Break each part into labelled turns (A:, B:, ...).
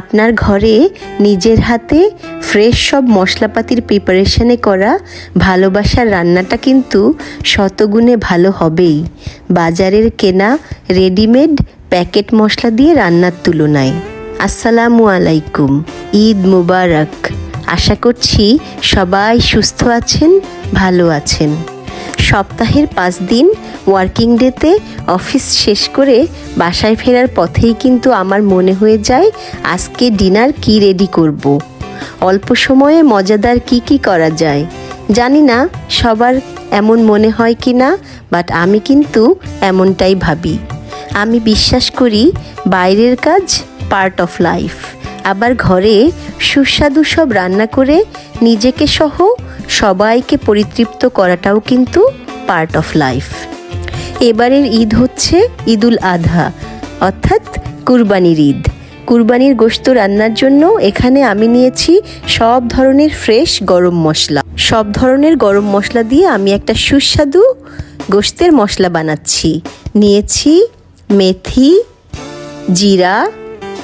A: আপনার ঘরে নিজের হাতে ফ্রেশ সব মশলাপাতির প্রিপারেশনে করা ভালোবাসার রান্নাটা কিন্তু শতগুণে ভালো হবেই। বাজারের কেনা রেডিমেড প্যাকেট মশলা দিয়ে রান্নার তুলনায়। আসসালামু আলাইকুম, ঈদ মুবারক। আশা করছি সবাই সুস্থ আছেন, ভালো আছেন। সপ্তাহের পাঁচ দিন ওয়ার্কিং ডেতে অফিস শেষ করে বাসায় ফেরার পথেই কিন্তু আমার মনে হয়ে যায়, আজকে ডিনার কি রেডি করব। অল্প সময়ে মজাদার কি কি করা যায়? জানি না, সবার এমন মনে হয় কি না বাট আমি কিন্তু এমনটাই ভাবি। আমি বিশ্বাস করি, বাইরের কাজ পার্ট অফ লাইফ আবার ঘরে সুস্বাদু সব রান্না করে নিজেকে সহ সবাইকে পরিতৃপ্ত করাটাও কিন্তু পার্ট অফ লাইফ এবারের ঈদ হচ্ছে ঈদুল আধা, অর্থাৎ কুরবানির ঈদ। কুরবানির গোস্ত রান্নার জন্য এখানে আমি নিয়েছি সব ধরনের ফ্রেশ গরম মশলা। সব ধরনের গরম মশলা দিয়ে আমি একটা সুস্বাদু গোশতের মশলা বানাচ্ছি। নিয়েছি মেথি, জিরা,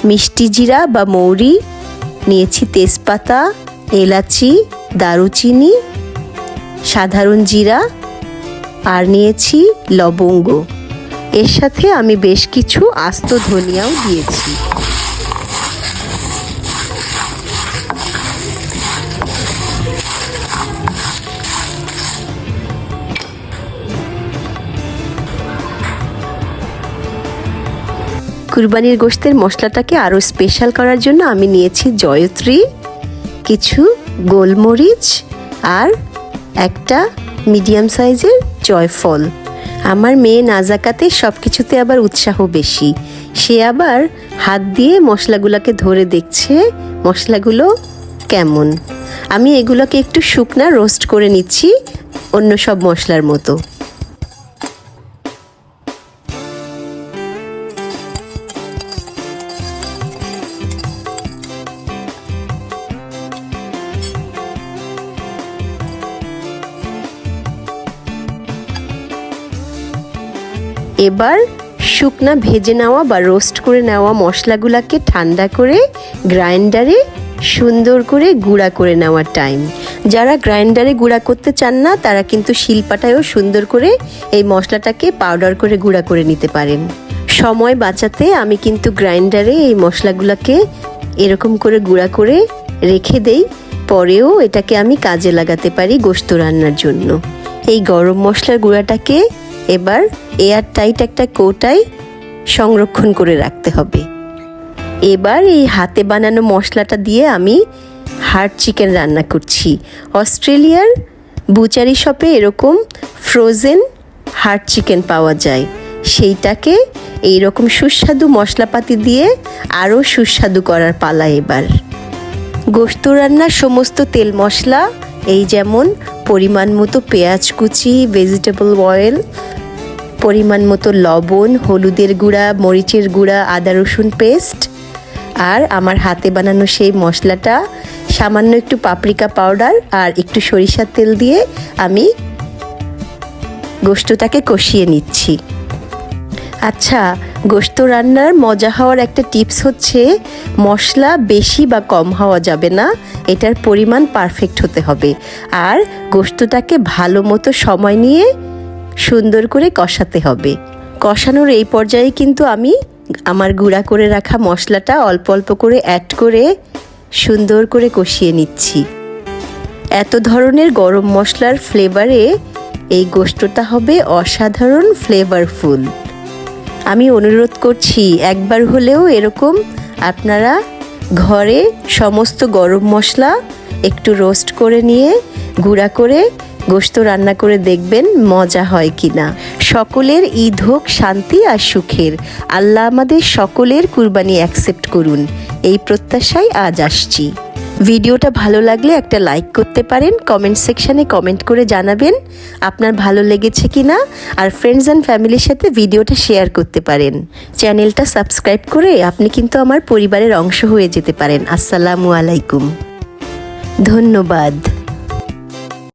A: মিষ্টি জিরা বা মৌরি। নিয়েছি তেজপাতা, এলাচি, দারুচিনি, সাধারণ জিরা আর নিয়েছি লবঙ্গ। এর সাথে আমি বেশ কিছু আস্ত ধনিয়াও দিয়েছি। কুরবানির গোশতের মশলাটাকে আরও স্পেশাল করার জন্য আমি নিয়েছি জয়ত্রী, কিছু গোলমরিচ আর একটা মিডিয়াম সাইজের জয়ফল। আমার মেয়ে নাজাকাতে সব কিছুতে আবার উৎসাহ বেশি। সে আবার হাত দিয়ে মশলাগুলোকে ধরে দেখছে, মশলাগুলো কেমন। আমি এগুলোকে একটু শুকনা রোস্ট করে নিচ্ছি অন্য সব মশলার মতো। এবার শুকনা ভেজে নেওয়া বা রোস্ট করে নেওয়া মশলাগুলোকে ঠান্ডা করে গ্রাইন্ডারে সুন্দর করে গুঁড়া করে নেওয়ার টাইম যারা গ্রাইন্ডারে গুঁড়া করতে চান না, তারা কিন্তু শিলপাটায়ও সুন্দর করে এই মশলাটাকে পাউডার করে গুঁড়া করে নিতে পারেন। সময় বাঁচাতে আমি কিন্তু গ্রাইন্ডারে এই মশলাগুলোকে এরকম করে গুঁড়া করে রেখে দেই, পরেও এটাকে আমি কাজে লাগাতে পারি গোস্ত রান্নার জন্য। এই গরম মশলার গুঁড়াটাকে এবার এয়ার টাইট একটা কৌটায় সংরক্ষণ করে রাখতে হবে। এবার এই হাতে বানানো মশলাটা দিয়ে আমি হার্ড চিকেন রান্না করছি। অস্ট্রেলিয়ার বুচারি শপে এরকম ফ্রোজেন হার্ড চিকেন পাওয়া যায়। সেইটাকে এই রকম সুস্বাদু মশলাপাতি দিয়ে আরও সুস্বাদু করার পালা এবার। গোস্ত রান্নার সমস্ত তেল মশলা, এই যেমন পরিমাণ মতো পেঁয়াজ কুচি ভেজিটেবল অয়েল পরিমাণ মতো লবণ, হলুদের গুঁড়া, মরিচের গুঁড়া, আদা রসুন পেস্ট আর আমার হাতে বানানো সেই মশলাটা, সামান্য একটু পাপরিকা পাউডার আর একটু সরিষার তেল দিয়ে আমি গোস্তটাকে কষিয়ে নিচ্ছি। আচ্ছা গোস্ত রান্নার মজা হওয়ার একটা টিপস হচ্ছে, মশলা বেশি বা কম হওয়া যাবে না, এটার পরিমাণ পারফেক্ট হতে হবে। আর গোস্তটাকে ভালো মতো সময় নিয়ে সুন্দর করে কষাতে হবে। কষানোর এই পর্যায়ে কিন্তু আমি আমার গুঁড়া করে রাখা মশলাটা অল্প অল্প করে অ্যাড করে সুন্দর করে কষিয়ে নিচ্ছি। এত ধরনের গরম মশলার ফ্লেভারে এই গোস্তটা হবে অসাধারণ ফ্লেভারফুল আমি অনুরোধ করছি, একবার হলেও এরকম আপনারা ঘরে সমস্ত গরম মশলা একটু রোস্ট করে নিয়ে, গুঁড়া করে গোস্ত রান্না করে দেখবেন মজা হয় কি না সকলের ঈদ হোক, শান্তি আর সুখের। আল্লাহ আমাদের সকলের কুরবানি অ্যাকসেপ্ট করুন। এই প্রত্যাশায় আজ আসছি। ভিডিওটা ভালো লাগলে একটা লাইক করতে পারেন কমেন্ট সেকশানে কমেন্ট করে জানাবেন আপনার ভালো লেগেছে কি না আর ফ্রেন্ডস অ্যান্ড ফ্যামিলির সাথে ভিডিওটা শেয়ার করতে পারেন। চ্যানেলটা সাবস্ক্রাইব করে আপনি কিন্তু আমার পরিবারের অংশ হয়ে যেতে পারেন। আসসালামু আলাইকুম। ধন্যবাদ।